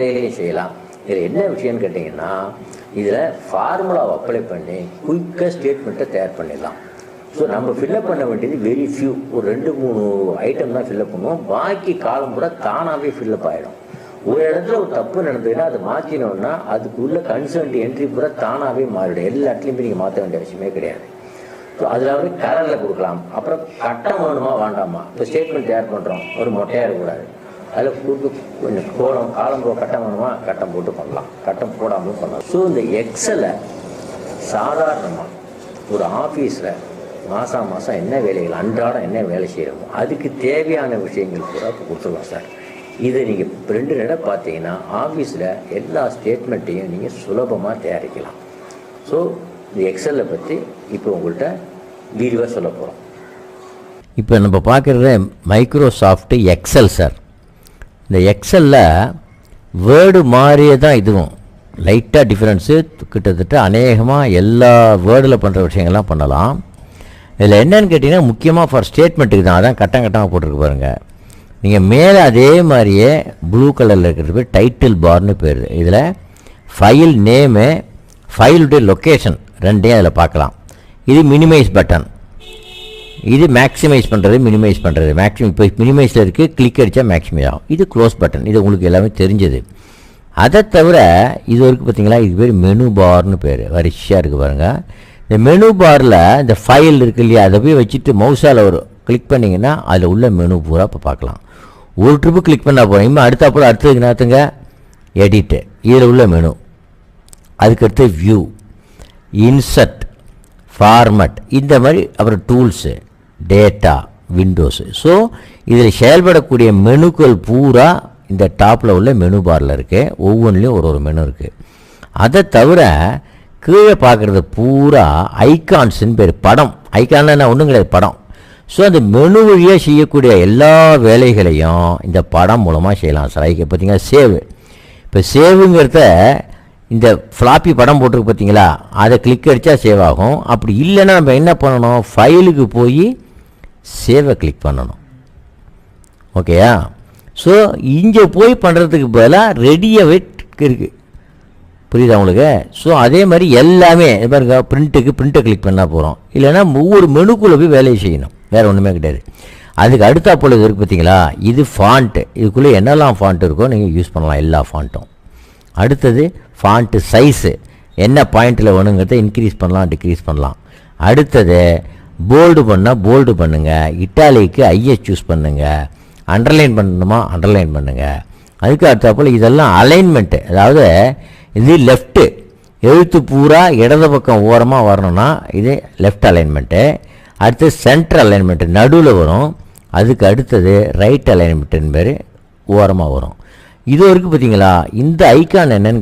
வேலைகளையும் செய்யலாம். இதில் என்ன விஷயம்னு கேட்டிங்கன்னா இதில் ஃபார்முலாவை அப்ளை பண்ணி குயிக்காக ஸ்டேட்மெண்ட்டை தயார் பண்ணிடலாம். ஸோ நம்ம ஃபில்லப் பண்ண வேண்டியது வெரி ஃபியூ ஒரு ரெண்டு மூணு ஐட்டம் தான் ஃபில்லப் பண்ணுவோம். பாக்கி காலம் பூரா தானாகவே ஃபில்அப் ஆகிடும் ஒரு இடத்துல ஒரு தப்பு நடந்ததுன்னா அதை மாற்றினோம்னா அதுக்குள்ள கன்சர்ன்ட் என்ட்ரி பூரா தானாகவே மாறிடும். எல்லா இடத்துலையும் நீங்கள் மாற்ற வேண்டிய அவசியமே கிடையாது. ஸோ அதில் வந்து கலரில் கொடுக்கலாம். அப்புறம் கட்டம் வேணுமா வேண்டாமா? இப்போ ஸ்டேட்மெண்ட் தயார் பண்ணுறோம் ஒரு மொட்டையாக இருக்கக்கூடாது. அதில் குறுக்கு கொஞ்சம் கோலம் காலம் கட்டம் வேணுமா? கட்டம் போட்டு பண்ணலாம். கட்டம் போடாமலும் பண்ணலாம். ஸோ இந்த எக்ஸலை சாதாரணமாக ஒரு ஆஃபீஸில் மாதம் மாதம் என்ன வேலைகள் அன்றாடம் என்ன வேலை செய்கிறோமோ அதுக்கு தேவையான விஷயங்கள் கூட இப்போ கொடுத்துருவோம் சார் இதை நீங்கள் ரெண்டு நடம் பார்த்தீங்கன்னா ஆஃபீஸில் எல்லா ஸ்டேட்மெண்ட்டையும் நீங்கள் சுலபமாக தயாரிக்கலாம். ஸோ இந்த எக்ஸலை பற்றி இப்போ உங்கள்கிட்ட விரிவாக சொல்ல போகிறோம் இப்போ நம்ம பார்க்குறது மைக்ரோசாஃப்ட்டு எக்ஸல் சார் இந்த எக்ஸலில் வேர்டு மாதிரியே தான் இதுவும். லைட்டாக டிஃப்ரென்ஸு கிட்டத்தட்ட அநேகமாக எல்லா வேர்டில் பண்ணுற விஷயங்கள்லாம் பண்ணலாம். இதில் என்னன்னு கேட்டிங்கன்னா முக்கியமாக ஃபார் ஸ்டேட்மெண்ட்டுக்கு தான். அதான் கட்டம் கட்டமாக போட்டிருக்கு பாருங்கள் நீங்கள் மேலே அதே மாதிரியே ப்ளூ கலரில் இருக்கிறது பேர் டைட்டில் பார்னு பேர். இதில் ஃபைல் நேமு ஃபைலுடைய லொக்கேஷன் ரெண்டையும் அதில் பார்க்கலாம். இது மினிமைஸ் பட்டன் இது மேக்ஸிமைஸ் பண்ணுறது மினிமைஸ் பண்ணுறது மேக்ஸிமம் இப்போ மினிமைஸில் இருக்குது கிளிக் அடித்தா மேக்ஸிமைஸ் ஆகும். இது க்ளோஸ் பட்டன் இது உங்களுக்கு எல்லாமே தெரிஞ்சது. அதை தவிர இது வரைக்கும் பார்த்தீங்களா இது பேர் மெனு பார்னு பேர். வரிசையாக இருக்குது பாருங்கள் இந்த மெனு பாரில் இந்த ஃபைல் இருக்கு இல்லையா அதை போய் வச்சுட்டு மவுஸால் வரும் கிளிக் பண்ணிங்கன்னா அதில் உள்ள மெனு பூரா இப்போ பார்க்கலாம். ஒரு ட்ரிப்பு கிளிக் பண்ணால் போகிறோம் இனிமேல் அப்புறம் அடுத்ததுக்கு நேரத்துங்க எடிட்டு இதில் உள்ள மெனு அதுக்கடுத்து வியூ இன்சர்ட் ஃபார்மட் இந்த மாதிரி அப்புறம் டூல்ஸு டேட்டா விண்டோஸு ஸோ இதில் செயல்படக்கூடிய மெனுக்கள் பூரா இந்த டாப்பில் உள்ள மெனு பாரில் இருக்குது ஒவ்வொன்றிலையும் ஒரு ஒரு மெனு இருக்குது அதை தவிர கீழே பார்க்குறது பூரா ஐகான்ஸ்னு பேர் படம். ஐகான்னா ஒன்றும் கிடையாது படம். ஸோ அந்த மெனு வழியாக செய்யக்கூடிய எல்லா வேலைகளையும் இந்த படம் மூலமாக செய்யலாம். சார் ஐக்க பார்த்தீங்கன்னா சேவ் இப்போ சேவுங்கிறத இந்த ஃப்ளாப்பி படம் போட்டிருக்கு பார்த்தீங்களா? அதை கிளிக் அடித்தா சேவ் ஆகும். அப்படி இல்லைன்னா நம்ம என்ன பண்ணணும்? ஃபைலுக்கு போய் சேவை கிளிக் பண்ணணும். ஓகேயா ஸோ இங்கே போய் பண்ணுறதுக்கு பதிலாக ரெடியாகவே இருக்குது புரியுதா உங்களுக்கு? ஸோ அதே மாதிரி எல்லாமே பாருங்க பிரிண்ட்டுக்கு பிரிண்ட்டை கிளிக் பண்ணால் போகிறோம் இல்லைன்னா ஒவ்வொரு மெனுக்குள்ளே போய் வேலையை செய்யணும். வேறு ஒன்றுமே கிடையாது. அதுக்கு அடுத்தா போல் இது இருக்குது பார்த்தீங்களா? இது ஃபாண்ட்டு இதுக்குள்ளே என்னெல்லாம் ஃபாண்ட் இருக்கோ நீங்கள் யூஸ் பண்ணலாம் எல்லா ஃபாண்ட்டும் அடுத்தது ஃபாண்ட்டு சைஸு என்ன பாயிண்ட்டில் வேணுங்கிறத இன்க்ரீஸ் பண்ணலாம் டிக்ரீஸ் பண்ணலாம். அடுத்தது போல்டு பண்ணால் போல்டு பண்ணுங்கள் இட்டாலிக்கு ஐஎஸ் சூஸ் பண்ணுங்கள் அண்டர்லைன் பண்ணணுமா? அண்டர்லைன் பண்ணுங்கள் அதுக்கு அடுத்தாப்பில் இதெல்லாம் அலைன்மெண்ட்டு அதாவது இது லெஃப்ட்டு எழுத்து பூரா இடது பக்கம் ஓரமாக வரணும்னா இது லெஃப்ட் அலைன்மெண்ட்டு அடுத்து சென்ட்ரல் அலைன்மெண்ட்டு நடுவில் வரும். அதுக்கு அடுத்தது ரைட் அலைன்மெண்ட்டுன்னு பேர் ஓரமாக வரும். இது வரைக்கும் பார்த்தீங்களா? இந்த ஐக்கான் என்னன்னு